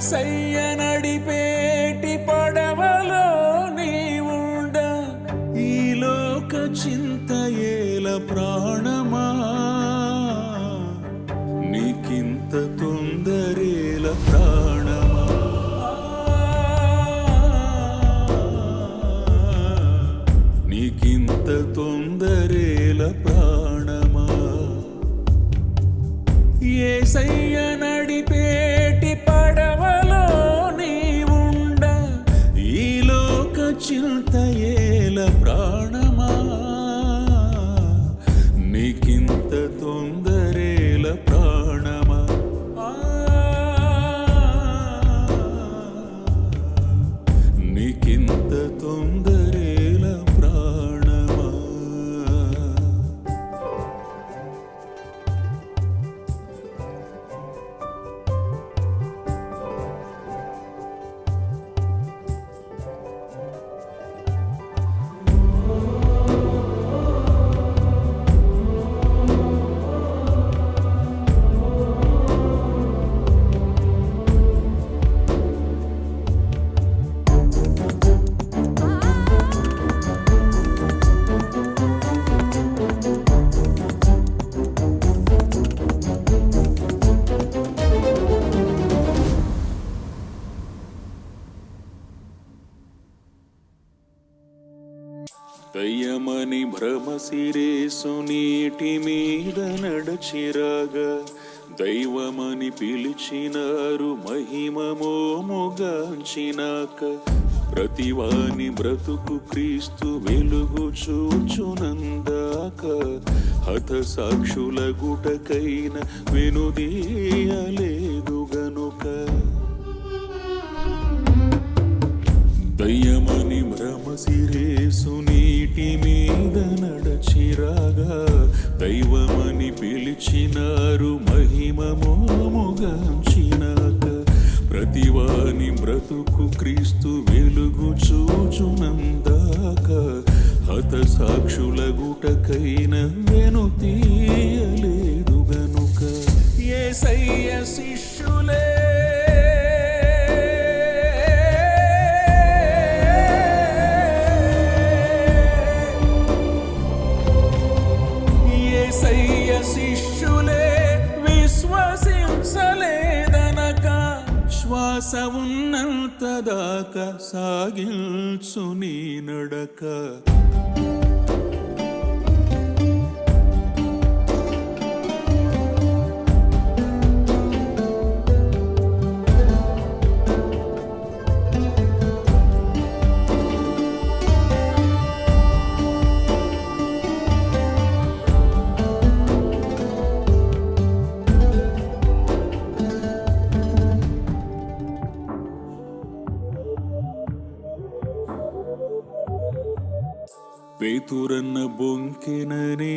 సయ్య నడిపేటి పడవలో నీవుండ. ఈ లోక చింత ఏల ప్రాణమా? నీకింత తొందరేల ప్రాణమా? నీకింత తొందరేల ప్రాణమా? ఏ సయ్య నడిపే దయ్యమని భ్రమసిరేసు నీటి మీద నడచిరాగా దైవమని పిలిచినారు మహిమమోముగాంచినాక ప్రతివాని బ్రతుకు క్రీస్తు వెలుగు చూచునందాక. హత సాక్షుల గుటకైన వెనుదీయలేదు గనుక దయ్యమని భ్రమసిరేసు నీ పిలిచినారు మహిమమోముగాంచినాక ప్రతివాని బ్రతుకు క్రీస్తు వెలుగు చూచునందాక హత సాక్షుల గుటకైన వెను తీయలేదు గనుక. ఏ శిష్యులే ఉన్నంత సాగిల్చు నీ నడక. పేతురన్న బొంకెననే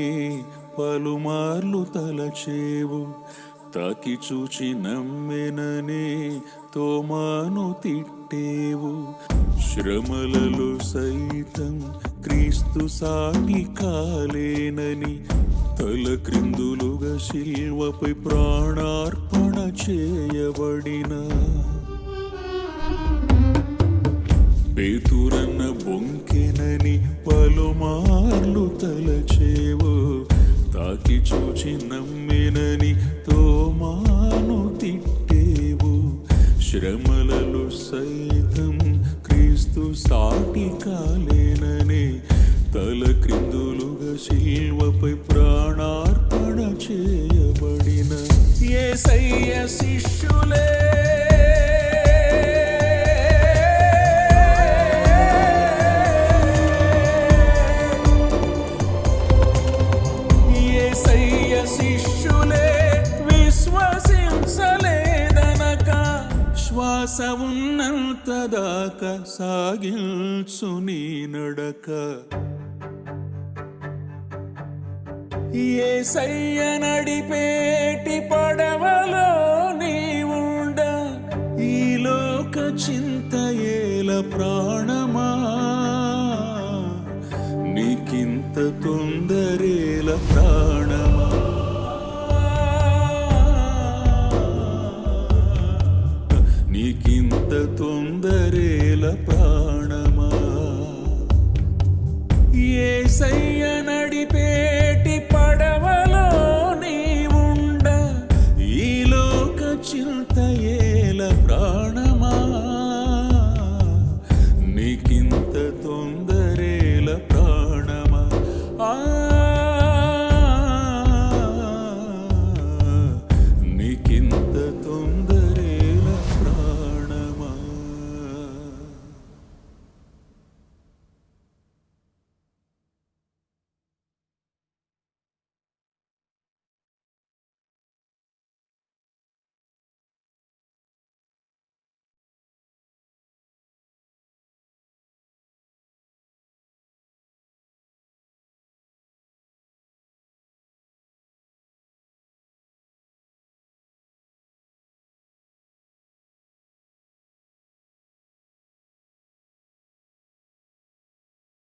పలుమార్లు తలచేవు తాకి చూచి నమ్మెననే తోమాను తిట్టేవు. శ్రమలలో సైతం క్రీస్తు సాటి కాలేనని తల క్రిందులుగా శిల్వపై ప్రాణార్పణ చేయబడిన పేతురన్న బొంకెనని పలుమార్లు తలచేవో. తాకి చూచి నమ్మినని తోమాను తిట్టేవు. శ్రమలలో సైతం క్రీస్తు సాటి కాలేనని. తల క్రిందులుగా శిల్వపై ప్రాణార్పణ చేయబడిన. ఏ శిష్యులే ఆశ ఉన్నంత దాకా సాగిల్చు నీ నడక. ఏ సయ్య నడిపే